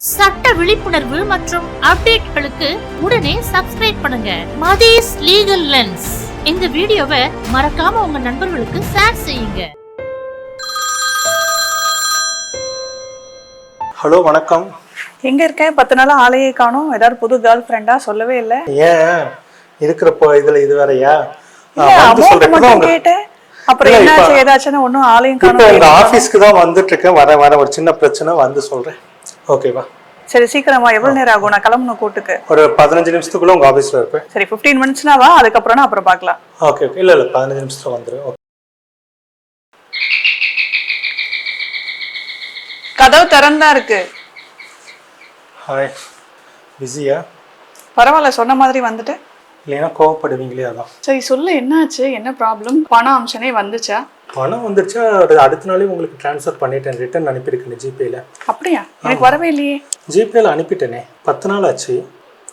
சட்ட விழிப்புணர்வு மற்றும் அப்டேட்களுக்கு உடனே சப்ஸ்கிரைப் பண்ணுங்க. மதீஸ் லீகல் லென்ஸ் இந்த வீடியோவை மறக்காம உங்க நண்பர்களுக்கு ஷேர் செய்யுங்க. ஹலோ வணக்கம். எங்க இருக்க? பத்து நாளா ஆளையே காணும். ஏதாவது புது கேர்ள் ஃப்ரெண்டா சொல்லவே இல்ல. ஏன்? இருக்கிறப்போ இதுல இது வேறயா? கேட்டேன். அப்புறம் என்னாச்சு? ஏதாச்சும் ஒன்னும் இப்போ உங்க காணும் ஆபீஸ்க்கு தான் வந்துட்டு இருக்கேன் வர வர ஒரு சின்ன பிரச்சனை வந்து சொல்றேன். ஓகேவா சரி சீக்கிரமா எவ்வளவு நேரம் ஆகும்? நான் கிளம்பணும் கூட்டுக்கு. ஒரு பதினஞ்சு நிமிஷத்துக்குள்ள உங்க ஆபீஸ்ல இருப்பேன். சரி 15 மினிட்ஸ்னா வா அதுக்கப்புறம் நான் அப்புறம் பார்க்கலாம். ஓகே ஓகே இல்ல இல்ல பதினஞ்சு நிமிஷத்துல வந்துரு. ஓகே கதவு திறந்தா இருக்கு. ஹாய் பிஸியா பரவாயில்ல சொன்ன மாதிரி வந்துட்டு. இல்லைன்னா கோவப்படுவீங்களே அதான். சரி சொல்லு என்னாச்சு? என்ன ப்ராப்ளம் பண அம்சனே வந்துச்சா? பணம் வந்துருச்சா? அது அடுத்த நாளே உங்களுக்கு ட்ரான்ஸ்ஃபர் பண்ணிட்டேன் ரிட்டர்ன் அனுப்பியிருக்கேன் ஜிபேல அப்படியா? எனக்கு வரவே இல்லையே. ஜிபேல அனுப்பிட்டேனே. பத்து நாள் ஆச்சு.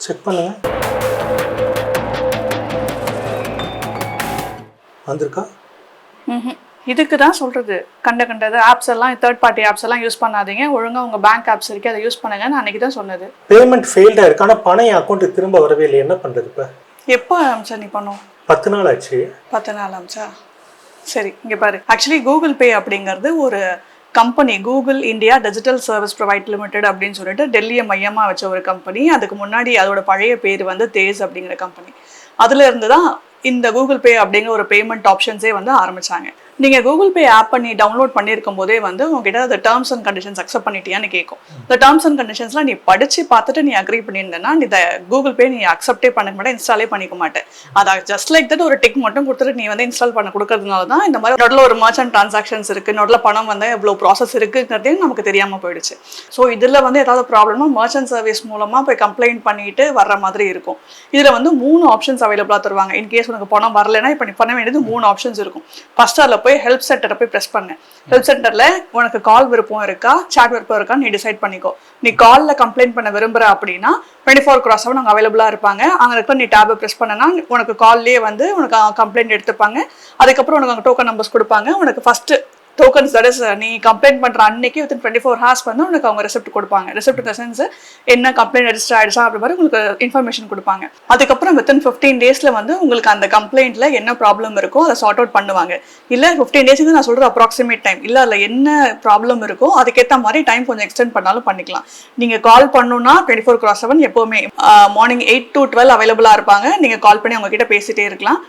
செக் பண்ணுங்க. வந்திருக்கா. இதுக்கு தான் சொல்றது. கண்ட கண்டது. ஆப்ஸ் எல்லாம் தேர்ட் பார்ட்டி ஆப்ஸ் எல்லாம் யூஸ் பண்ணாதீங்க. ஒழுங்கா உங்க பேங்க் ஆப்ஸ் இருக்கு அதை யூஸ் பண்ணுங்க நான் அன்னைக்கு தான் சொன்னது. பேமெண்ட் ஃபெயில்டாக இருக்கு. ஆனால் பணம் என் அக்கௌண்ட்டுக்கு திரும்ப வரவே இல்லை என்ன பண்ணுறது இப்போ? எப்போ அம்சா நீ பண்ணோம்? பத்து நாள் ஆச்சு. பத்து நாள் அம்சா சரி இங்க பாரு. ஆக்சுவலி கூகுள் பே அப்படிங்கிறது ஒரு company Google India digital service provide limited அப்படின்னு சொல்லிட்டு டெல்லியை மையமாக வச்ச ஒரு கம்பெனி அதுக்கு முன்னாடி அதோட பழைய பேர் வந்து தேஸ் அப்படிங்கிற கம்பெனி அதுல இருந்து தான் இந்த கூகுள் பே அப்படிங்கிற ஒரு பேமெண்ட் ஆப்ஷன்ஸே வந்து ஆரம்பிச்சாங்க. நீங்க கூகுள் பே ஆப் பண்ணி டவுன்லோட் பண்ணியிருக்கும் போதே வந்து உங்ககிட்ட அந்த டேர்ம்ஸ் அண்ட் கண்டிஷன்ஸ் அக்செப்ட் பண்ணிட்டியான்னு கேட்கும் இந்த டேர்ம்ஸ் அண்ட் கண்டிஷன்ஸ்லாம் நீ படிச்சு பார்த்துட்டு நீ அக்ரி பண்ணியிருந்தேன்னா நீ இந்த கூகுள் பே நீ அக்செப்டே பண்ண மாட்டேன் இன்ஸ்டாலே பண்ணிக்க மாட்டேன். அதை ஜஸ்ட் லைக் தட் ஒரு டிக் மட்டும் கொடுத்துட்டு நீ வந்து இன்ஸ்டால் பண்ண கொடுக்கறதுனால தான் இந்த மாதிரி நடுவில் ஒரு மர்ச்சன்ட் டிரான்சாக்ஷன்ஸ் இருக்கு நடுவில் பணம் வந்து எவ்வளோ ப்ராசஸ் இருக்குங்கிறதே நமக்கு தெரியாம போயிடுச்சு. ஸோ இதில் வந்து ஏதாவது ப்ராப்ளம்னா மர்ச்சன்ட் சர்வீஸ் மூலமா போய் கம்ப்ளைண்ட் பண்ணிட்டு வர்ற மாதிரி இருக்கும். இதில் வந்து மூணு ஆப்ஷன்ஸ் அவைலபிளாக தருவாங்க. இன்கேஸ் உனக்கு பணம் வரலைன்னா இப்போ நீ பண்ண வேண்டியது மூணு ஆப்ஷன்ஸ் இருக்கும். ஃபர்ஸ்ட் அதில் போய் ஹெல்ப் சென்டரை போய் ப்ரெஸ் பண்ணு. ஹெல்ப் சென்டரில் உனக்கு கால் விருப்பம் இருக்கா? சாட் விருப்பம் இருக்கா நீ டிசைட் பண்ணிக்கோ. நீ காலில் கம்ப்ளைண்ட் பண்ண விரும்புற அப்படின்னா டுவெண்ட்டி ஃபோர் க்ராஸ் அவங்க அவைலபிளாக இருப்பாங்க. அங்கே இருக்க நீ டேபை ப்ரெஸ் பண்ணனா உனக்கு கால்லேயே வந்து உனக்கு கம்ப்ளைண்ட் எடுத்துப்பாங்க. அதுக்கப்புறம் உனக்கு அங்கே டோக்கன் நம்பர்ஸ் கொடுப்பாங்க. உனக்கு ஃபஸ்ட்டு டோக்கன்ஸ் தட் இஸ் நீ கம்ப்ளைண்ட் பண்ணுற அன்னைக்கு வித்தின் டுவெண்ட்டி ஃபோர் ஹார்ஸ் வந்து உனக்கு அவங்க ரெசிப்ட் கொடுப்பாங்க. ரெசிப்ட் இந்த சென்ஸ் என்ன கம்ப்ளைண்ட் ரெஜிஸ்டர் ஆயிடுச்சா அப்படி மாதிரி உங்களுக்கு இன்ஃபர்மேஷன் கொடுப்பாங்க. அதுக்கப்புறம் வித்தின் ஃபிஃப்டீன் டேஸில் வந்து உங்களுக்கு அந்த கம்ப்ளைண்ட்ல என்ன ப்ராப்ளம் இருக்கோ அதை சார்ட் அவுட் பண்ணுவாங்க. இல்லை ஃபிஃப்டீன் டேஸ் நான் சொல்கிற அப்ராக்சிமேட் டைம் இல்லை அதில் என்ன ப்ராப்ளம் இருக்கோ அதுக்கேற்ற மாதிரி டைம் கொஞ்சம் எக்ஸ்டெண்ட் பண்ணாலும் பண்ணிக்கலாம். நீங்கள் கால் பண்ணணும்னா டுவெண்ட்டி ஃபோர் கிராஸ் செவன் எப்போவுமே மார்னிங் எயிட் டு டுவெல் அவைலபிளாக இருப்பாங்க. நீங்கள் கால் பண்ணி அவங்க கிட்ட பேசிட்டே இருக்கலாம்.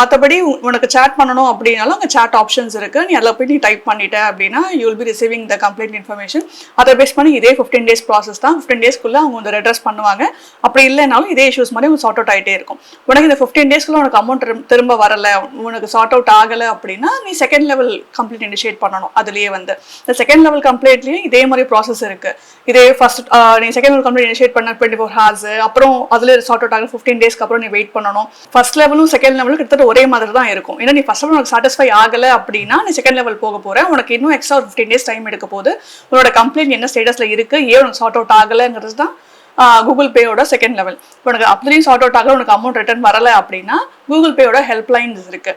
மற்றபடி உனக்கு சேட் பண்ணணும் அப்படின்னாலும் அங்கே சேட் ஆப்ஷன்ஸ் இருக்கு. நீ அதில் போய் நீ டைப் பண்ணிட்டேன் அப்படின்னா you will be receiving the complaint information அதை பேஸ் பண்ணி இதே ஃபிஃப்டீன் டேஸ் ப்ராசஸ் தான். ஃபிஃப்டீன் டேஸ்க்குள்ளே அவங்க வந்து ரெட்ரஸ் பண்ணுவாங்க. அப்படி இல்லைனாலும் இதே இஷ்யூஸ் மாதிரி உங்களுக்கு சார்ட் அவுட் ஆகிட்டே இருக்கும். உனக்கு இந்த ஃபிஃப்டீன் டேஸ்க்குள்ள உனக்கு அமௌண்ட் திரும்ப வரல. உனக்கு சார்ட் அவுட் ஆகலை அப்படின்னா நீ செகண்ட் லெவல் கம்ப்ளைண்ட் இனிஷியேட் பண்ணணும். அதுலேயே வந்து. இந்த செகண்ட் லெவல் கம்ப்ளைண்ட்லேயும் இதே மாதிரி ப்ராசஸ் இருக்குது இதே ஃபர்ஸ்ட் நீ செகண்ட் லெவல் கம்ப்ளைண்ட் இனிஷியேட் பண்ண டுவெண்ட்டி ஃபோர் ஹார்ஸ் அப்புறம் அதில் சார்ட் அவுட் ஆகும் ஃபிஃப்டீன் டேஸ்க்கு அப்புறம் நீ வெயிட் பண்ணணும். ஃபர்ஸ்ட் லெவலும் செகண்ட் லெவலும் கிட்டத்தட்ட ஒரே மாதிரி தான் இருக்கும். ஏன்னா நீ ஃபர்ஸ்ட் லெவல் உனக்கு சாட்டிஸ்ஃபை ஆகலை அப்படின்னா நீ செகண்ட் லெவல் போக போகிறேன் உனக்கு இன்னும் எக்ஸ்ட்ரா ஒரு ஃபிஃப்டீன் டேஸ் டைம் எடுக்க போகுது. உன்னோட கம்ப்ளைண்ட் என்ன ஸ்டேட்டஸ்ல இருக்கு? ஏன் உனக்கு சார்ட் அவுட் ஆகலைங்கிறது தான் கூகுள் பேயோட செகண்ட் லெவல் உனக்கு அப்படியும் சார்ட் அவுட் ஆகல உனக்கு அமௌண்ட் ரிட்டர்ன் வரல அப்படின்னா கூகுள் பேயோட ஹெல்ப்லைன்ஸ் இருக்கு.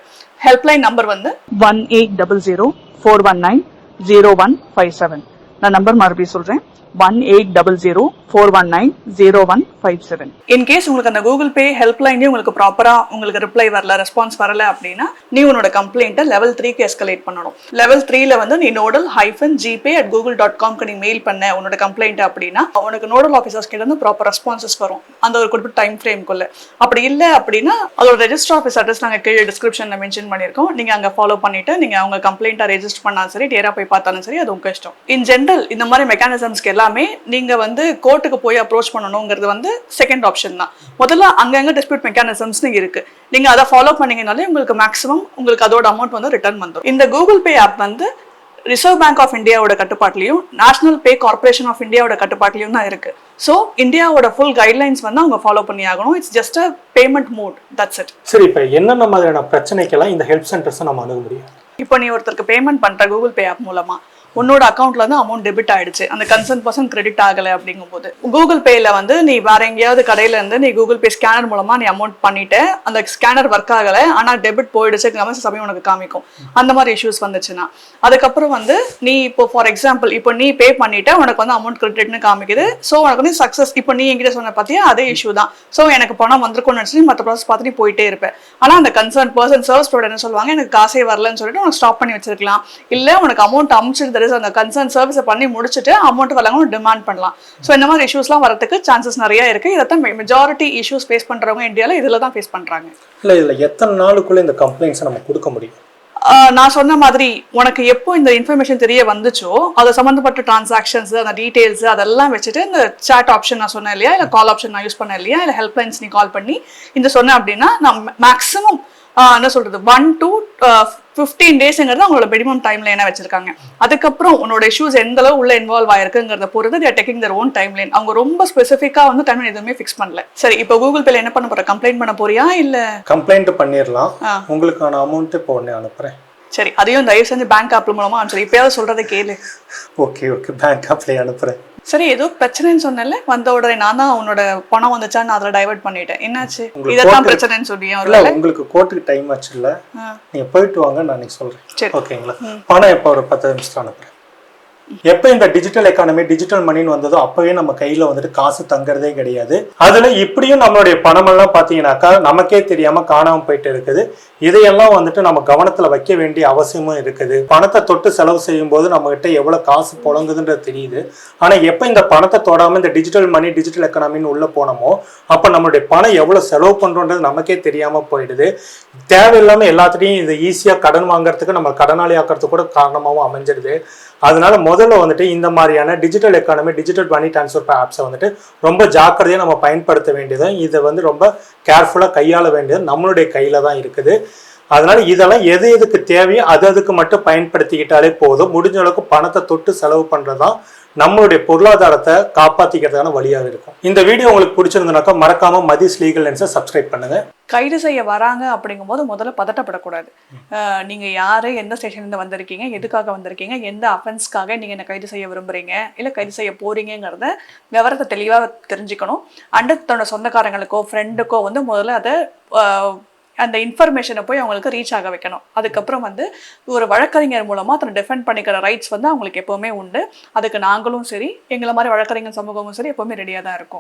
ஹெல்ப்லைன் நம்பர் வந்து one eight double zero four one nine zero one five seven நான் நம்பர் மறுபடியும் சொல்றேன். One eight double zero four one nine zero one five seven in case உங்களுக்கு அந்த கூகுள் பே ஹெல்ப்லைன்லேயே உங்களுக்கு ப்ராப்பராக உங்களுக்கு ரிப்ளை வரல ரெஸ்பான்ஸ் வரல அப்படின்னா நீ உன்னோட கம்ப்ளைண்ட்டை லெவல் த்ரீக்கு எஸ்கலேட் பண்ணணும். லெவல் த்ரீல வந்து நீ nodal hyphen GPay at Google dot காம்க்கு நீ மெயில் பண்ண உன்னோட கம்ப்ளைண்ட் அப்படின்னா உனக்கு நோடல் ஆஃபீஸர்ஸ் கிட்ட இருந்து ப்ராப்பர் ரெஸ்பான்சஸ் வரும். அந்த ஒரு குறிப்பிட்ட டைம் ஃப்ரேம்குள்ள அப்படி இல்லை அப்படின்னா அதோட ரெஜிஸ்டர் ஆஃபீஸ் அட்ரஸ் நாங்கள் கீழே டிஸ்கிரிப்ஷனில் மென்ஷன் பண்ணியிருக்கோம். நீங்கள் அங்கே ஃபாலோ பண்ணிட்டு நீங்கள் அவங்க கம்ப்ளைண்ட்டை ரெஜிஸ்டர் பண்ணாலும் சரி டேரா போய் பார்த்தாலும் சரி அது உங்க இஷ்டம். இன் ஜென்ரல் இந்த மாதிரி மெக்கானிசம்ஸ்க்கு எல்லாமே நீங்கள் வந்து கோர்ட்டுக்கு போய் அப்ரோச் பண்ணணுங்கிறது வந்து செகண்ட் ஆப்ஷன் தான். முதல்ல அங்கங்க டிஸ்பியூட் மெக்கானிசம்ஸ்னு இருக்கு. நீங்க அதை ஃபாலோ பண்ணீங்கனாலே உங்களுக்கு மேக்ஸிமம் உங்களுக்கு அதோட அமௌண்ட் வந்து ரிட்டர்ன் வந்துடும் இந்த கூகுள் பே ஆப் வந்து ரிசர்வ் பேங்க் ஆஃப் இந்தியாவோட கட்டுப்பாட்டிலையும் நேஷனல் பே கார்ப்பரேஷன் ஆஃப் இந்தியாவோட கட்டுப்பாட்டிலையும் தான் இருக்கு. ஸோ இந்தியாவோட ஃபுல் கைட்லைன்ஸ் வந்து அவங்க ஃபாலோ பண்ணி ஆகணும் it's just a payment mode that's it சரி இப்போ என்னென்ன மாதிரியான பிரச்சனைக்கெல்லாம் இந்த ஹெல்ப் சென்டர்ஸை நம்ம அணுக முடியும்? இப்போ நீ ஒருத்தருக்கு பேமெண்ட் பண்ற கூகுள் பே ஆப் மூலமா உன்னோட அக்கௌண்ட்ல இருந்து அமௌண்ட் டெபிட் ஆயிடுச்சு. அந்த கன்சர்ன் பர்சன் கிரெடிட் ஆகலை அப்படிங்கும்போது. கூகுள் பேல வந்து நீ வேற எங்கேயாவது கடையில இருந்து நீ கூகுள் பே ஸ்கேனர் மூலமா நீ அமௌண்ட் பண்ணிட்டு அந்த ஸ்கேனர் ஒர்க் ஆகலை ஆனா டெபிட் போயிடுச்சு சமயம் உனக்கு காமிக்கும். அந்த மாதிரி இஷ்யூஸ் வந்துச்சுன்னா. அதுக்கப்புறம் வந்து நீ இப்போ ஃபார் எக்ஸாம்பிள் இப்போ நீ பே பண்ணிட்ட உனக்கு வந்து அமௌண்ட் கிரெடிட்னு காமிக்குது. ஸோ உனக்கு வந்து சக்ஸஸ் இப்போ நீ என்கிட்ட சொன்ன பார்த்தியா அதே இஷ்யூ தான். ஸோ எனக்கு பணம் வந்திருக்கும்னு நினச்சி மற்ற ப்ராசஸ் பார்த்து நீ போயிட்டே இருப்பேன் ஆனால் அந்த கன்சர்ன் பர்சன் சர்வீஸ் ப்ரொவைடர் என்ன சொல்லுவாங்க எனக்கு காசே வரலன்னு சொல்லிட்டு உனக்கு ஸ்டாப் பண்ணி வச்சிருக்கலாம். இல்லை உனக்கு அமௌண்ட் அமுச்சிருந்த அமுச்சிருந்தது அந்த கன்சர்ன் சர்வீஸை பண்ணி முடிச்சுட்டு அமௌண்ட் வரலாங்க டிமாண்ட் பண்ணலாம். ஸோ இந்த மாதிரி இஷ்யூஸ்லாம் வரதுக்கு சான்சஸ் நிறைய இருக்கு. இதை தான் மெஜாரிட்டி இஷ்யூஸ் ஃபேஸ் பண்றவங்க இந்தியாவில் இதில் தான் ஃபேஸ் பண்றாங்க. இல்லை இதில் எத்தனை நாளுக்குள்ளே இந்த கம்ப்ளைண்ட்ஸை நம்ம கொடுக்க முடியும்? நான் சொன்ன மாதிரி உனக்கு எப்போ இந்த இன்ஃபர்மேஷன் தெரிய வந்துச்சோ அது சம்மந்தப்பட்ட டிரான்சாக்ஷன்ஸ் அந்த டீடைல்ஸ் அதெல்லாம் வச்சுட்டு இந்த சாட் ஆப்ஷன் நான் சொன்னேன் இல்லையா? இல்லை கால் ஆப்ஷன் நான் யூஸ் பண்ணேன் இல்லையா? இல்லை ஹெல்ப்லைன்ஸ் நீ கால் பண்ணி இந்த சொன்னேன் அப்படின்னா நான் மேக்ஸிமம் என்ன சொல்றது ஒன் டு ஃபிஃப்டீன் டேஸ்ங்கிறது அவங்களோட மினிமம் டைம்ல என்ன வச்சிருக்காங்க. அதுக்கப்புறம் உன்னோட இஷ்யூஸ் எந்த அளவு உள்ள இன்வால்வ் ஆயிருக்குங்கிறத பொறுத்து their taking their own time line அவங்க ரொம்ப ஸ்பெசிஃபிக்கா வந்து டைம் எதுவுமே ஃபிக்ஸ் பண்ணல. சரி இப்போ கூகுள் பேல என்ன பண்ண போற? கம்ப்ளைண்ட் பண்ண போறியா? இல்ல? கம்ப்ளைண்ட் பண்ணிடலாம். உங்களுக்கான அமௌண்ட்டு இப்போ உடனே அனுப்புகிறேன் சரி அதையும் தயவு செஞ்சு பேங்க் ஆப் மூலமா அனுப்பிச்சு இப்பயாவது சொல்றதை கேளு. ஓகே ஓகே பேங்க் அப்ளை அனுப்புகிறேன் சரி ஏதோ பிரச்சனைன்னு சொன்னல வந்த உடனே நான் தான் உன்னோட பணம் வந்துச்சான்னு அதில் டைவர்ட் பண்ணிட்டேன். என்னாச்சு? போட்டு- பிரச்சனைன்னு சொன்னியா இல்லை உங்களுக்கு கோர்ட்டுக்கு டைம் ஆச்சு இல்லை. ஆ. நீங்கள் போயிட்டு வாங்க நான் சொல்கிறேன் சரி. ஓகேங்களா பணம் எப்போ ஒரு பத்து நிமிஷம் அனுப்புகிறேன் எப்போ இந்த டிஜிட்டல் எக்கானமி டிஜிட்டல் மணின்னு வந்ததோ அப்பவே நம்ம கையில் வந்துட்டு காசு தங்குறதே கிடையாது. அதில் இப்படியும் நம்மளுடைய பணமெல்லாம் பார்த்தீங்கன்னாக்கா நமக்கே தெரியாமல் காணாமல் போயிட்டு இருக்குது. இதையெல்லாம் வந்துட்டு நம்ம கவனத்தில் வைக்க வேண்டிய அவசியமும் இருக்குது. பணத்தை தொட்டு செலவு செய்யும் போது நம்ம எவ்வளோ காசு புழங்குதுன்றது தெரியுது. ஆனால் எப்போ இந்த பணத்தை தொடாமல் இந்த டிஜிட்டல் மணி டிஜிட்டல் எக்கானமின்னு உள்ளே போனோமோ அப்போ நம்மளுடைய பணம் எவ்வளோ செலவு பண்ணுறோன்றது நமக்கே தெரியாமல் போயிடுது. தேவையில்லாமல் எல்லாத்துலேயும் இது ஈஸியாக கடன் வாங்குறதுக்கு நம்ம கடனாளி ஆக்கிறதுக்கு கூட காரணமாகவும் அமைஞ்சிடுது அதனால முதல்ல வந்துட்டு இந்த மாதிரியான digital economy digital money transfer ஆப்ஸை வந்துட்டு ரொம்ப ஜாக்கிரதையாக நம்ம பயன்படுத்த வேண்டியது. இதை வந்து ரொம்ப கேர்ஃபுல்லாக கையாள வேண்டியது நம்மளுடைய கையில் தான் இருக்குது. அதனால இதெல்லாம் எது எதுக்கு தேவையோ அது அதுக்கு மட்டும் பயன்படுத்திக்கிட்டாலே போதும். முடிஞ்ச அளவுக்கு பணத்தை தொட்டு செலவு பண்ணுறதுதான் நம்மளுடைய பொருளாதாரத்தை காப்பாற்றிக்கிறதுக்கான வழியாக இருக்கும். இந்த வீடியோ உங்களுக்கு பிடிச்சிருந்தனாக்கா மறக்காம மதிஸ் லீகல் லென்ஸை சப்ஸ்கிரைப் பண்ணுங்கள் கைது செய்ய வராங்க அப்படிங்கும்போது முதல்ல பதட்டப்படக்கூடாது. நீங்கள் நீங்க யாரு எந்த ஸ்டேஷன்லேருந்து வந்திருக்கீங்க எதுக்காக வந்திருக்கீங்க எந்த அஃபென்ஸ்க்காக நீங்க என்ன கைது செய்ய விரும்புறீங்க இல்ல கைது செய்ய போறீங்கிறத விவரத்தை தெளிவா தெரிஞ்சுக்கணும். அண்டு தன்னோட சொந்தக்காரங்களுக்கோ ஃப்ரெண்டுக்கோ வந்து முதல்ல அதை அந்த இன்ஃபர்மேஷனை போய் அவங்களுக்கு ரீச் ஆக வைக்கணும். அதுக்கப்புறம் வந்து ஒரு வழக்கறிஞர் மூலமாக தன்னை டிஃபெண்ட் பண்ணிக்கிற ரைட்ஸ் வந்து அவங்களுக்கு எப்போவுமே உண்டு. அதுக்கு நாங்களும் சரி எங்களை மாதிரி வழக்கறிஞர் சமூகமும் சரி எப்போவுமே ரெடியாக தான் இருக்கும்.